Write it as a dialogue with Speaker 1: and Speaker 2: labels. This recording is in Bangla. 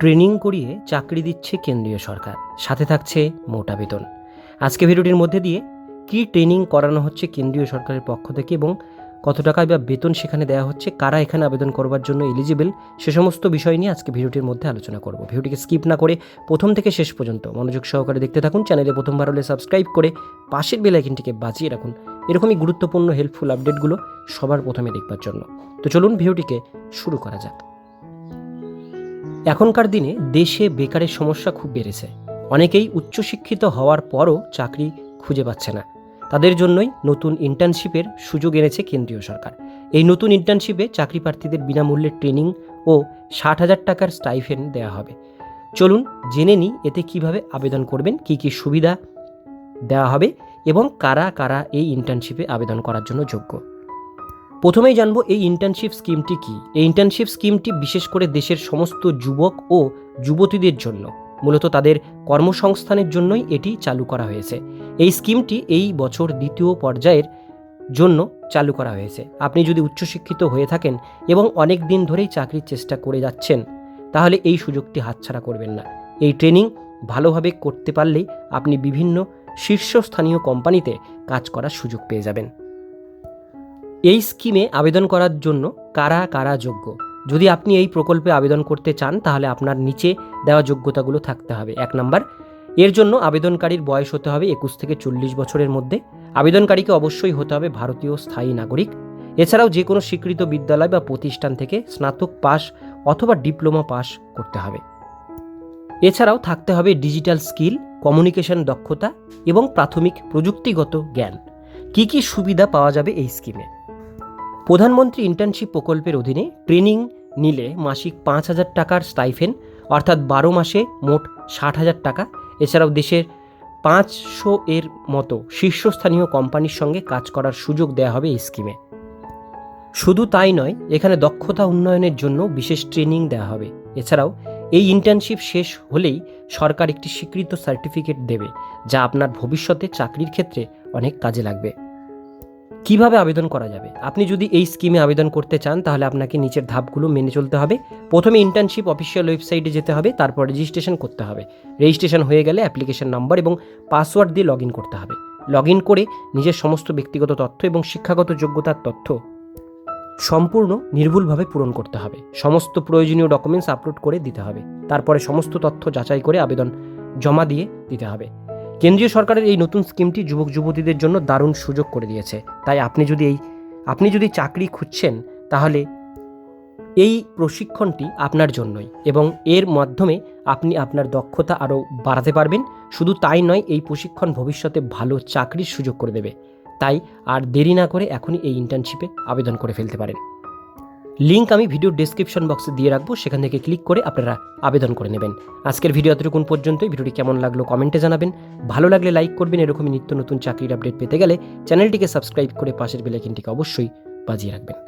Speaker 1: ট্রেনিং করিয়ে চাকরি দিচ্ছে কেন্দ্রীয় সরকার। সাথে থাকছে মোটা বেতন। আজকে ভিডিওটির মধ্যে দিয়ে কী ট্রেনিং করানো হচ্ছে কেন্দ্রীয় সরকারের পক্ষ থেকে এবং কত টাকায় বা বেতন সেখানে দেওয়া হচ্ছে, কারা এখানে আবেদন করবার জন্য এলিজিবল সে সমস্ত বিষয় নিয়ে আজকে ভিডিওটির মধ্যে আলোচনা করব। ভিডিওটিকে স্কিপ না করে প্রথম থেকে শেষ পর্যন্ত মনোযোগ সহকারে দেখতে থাকুন, চ্যানেলে প্রথমবার হলে সাবস্ক্রাইব করে পাশের বেল আইকনটিকে বাজিয়ে রাখুন। এরকমই গুরুত্বপূর্ণ হেল্পফুল আপডেটগুলো সবার প্রথমে দেখবার জন্য। তো চলুন ভিডিওটিকে শুরু করা যাক। এখনকার দিনে দেশে বেকারের সমস্যা খুব বেড়েছে। অনেকেই উচ্চশিক্ষিত হওয়ার পরও চাকরি খুঁজে পাচ্ছে না। তাদের জন্যই নতুন ইন্টার্নশিপের সুযোগ এনেছে কেন্দ্রীয় সরকার। এই নতুন ইন্টার্নশিপে চাকরি প্রার্থীদের বিনামূল্যে ট্রেনিং ও ষাট হাজার টাকার স্টাইফেন দেওয়া হবে। চলুন জেনে নিই এতে কীভাবে আবেদন করবেন, কি কি সুবিধা দেওয়া হবে এবং কারা কারা এই ইন্টার্নশিপে আবেদন করার জন্য যোগ্য। প্রথমেই জানব এই ইন্টার্নশিপ স্কিমটি কি। এই ইন্টার্নশিপ স্কিমটি বিশেষ করে দেশের সমস্ত যুবক ও যুবতীদের জন্য। মূলত তাদের কর্মসংস্থানের জন্যই এটি চালু করা হয়েছে। এই স্কিমটি এই বছর দ্বিতীয় পর্যায়ের জন্য চালু করা হয়েছে। আপনি যদি উচ্চশিক্ষিত হয়ে থাকেন এবং অনেক দিন ধরেই চাকরির চেষ্টা করে যাচ্ছেন, তাহলে এই সুযোগটি হাতছাড়া করবেন না। এই ট্রেনিং ভালোভাবে করতে পারলেই আপনি বিভিন্ন শীর্ষস্থানীয় কোম্পানিতে কাজ করার সুযোগ পেয়ে যাবেন। এই স্কিমে আবেদন করার জন্য কারা কারা যোগ্য? যদি আপনি এই প্রকল্পে আবেদন করতে চান, তাহলে আপনার নিচে দেওয়া যোগ্যতাগুলো থাকতে হবে। এক নাম্বার, এর জন্য আবেদনকারীর বয়স হতে হবে একুশ থেকে চল্লিশ বছরের মধ্যে। আবেদনকারীকে অবশ্যই হতে হবে ভারতীয় স্থায়ী নাগরিক। এছাড়াও যে কোনো স্বীকৃত বিদ্যালয় বা প্রতিষ্ঠান থেকে স্নাতক পাস অথবা ডিপ্লোমা পাস করতে হবে। এছাড়াও থাকতে হবে ডিজিটাল স্কিল, কমিউনিকেশন দক্ষতা এবং প্রাথমিক প্রযুক্তিগত জ্ঞান। কি কি সুবিধা পাওয়া যাবে এই স্কিমে? প্রধানমন্ত্রী ইন্টার্নশিপ প্রকল্পের অধীনে ট্রেনিং নিলে মাসিক পাঁচ হাজার টাকার স্টাইফেন অর্থাৎ বারো মাসে মোট ষাট হাজার টাকা। এছাড়াও দেশের পাঁচশো এর মতো শীর্ষস্থানীয় কোম্পানির সঙ্গে কাজ করার সুযোগ দেওয়া হবে এই স্কিমে শুধু তাই নয়, এখানে দক্ষতা উন্নয়নের জন্য বিশেষ ট্রেনিং দেওয়া হবে। এছাড়াও এই ইন্টার্নশিপ শেষ হলেই সরকার একটি স্বীকৃত সার্টিফিকেট দেবে, যা আপনার ভবিষ্যতে চাকরির ক্ষেত্রে অনেক কাজে লাগবে। কীভাবে আবেদন করা যাবে? আপনি যদি এই স্কিমে আবেদন করতে চান, তাহলে আপনাকে নিচের ধাপগুলো মেনে চলতে হবে। প্রথমে ইন্টার্নশিপ অফিসিয়াল ওয়েবসাইটে যেতে হবে, তারপর রেজিস্ট্রেশন করতে হবে। রেজিস্ট্রেশন হয়ে গেলে অ্যাপ্লিকেশন নাম্বার এবং পাসওয়ার্ড দিয়ে লগ ইন করতে হবে। লগ ইন করে নিজের সমস্ত ব্যক্তিগত তথ্য এবং শিক্ষাগত যোগ্যতার তথ্য সম্পূর্ণ নির্ভুলভাবে পূরণ করতে হবে। সমস্ত প্রয়োজনীয় ডকুমেন্টস আপলোড করে দিতে হবে। তারপরে সমস্ত তথ্য যাচাই করে আবেদন জমা দিয়ে দিতে হবে। কেন্দ্রীয় সরকারের এই নতুন স্কিমটি যুবক যুবতীদের জন্য দারুণ সুযোগ করে দিয়েছে। তাই আপনি যদি এই, আপনি যদি চাকরি খুঁজছেন, তাহলে এই প্রশিক্ষণটি আপনার জন্যই এবং এর মাধ্যমে আপনি আপনার দক্ষতা আরও বাড়াতে পারবেন। শুধু তাই নয়, এই প্রশিক্ষণ ভবিষ্যতে ভালো চাকরির সুযোগ করে দেবে। তাই আর দেরি না করে এখনই এই ইন্টার্নশিপে আবেদন করে ফেলতে পারেন। লিঙ্ক আমি ভিডিও ডেসক্রিপশন বক্সে দিয়ে রাখব, সেখান থেকে ক্লিক করে আপনারা আবেদন করে নেবেন। আজকের ভিডিও এতটুকুন পর্যন্তই। ভিডিওটি কেমন লাগল কমেন্টে জানাবেন। ভালো লাগলে লাইক করবেন, এরকমই নিত্য নতুন চাকরির আপডেট পেতে গেলে চ্যানেলটিকে সাবস্ক্রাইব করে পাশের বেলাইকিনটিকে অবশ্যই বাজিয়ে রাখবেন।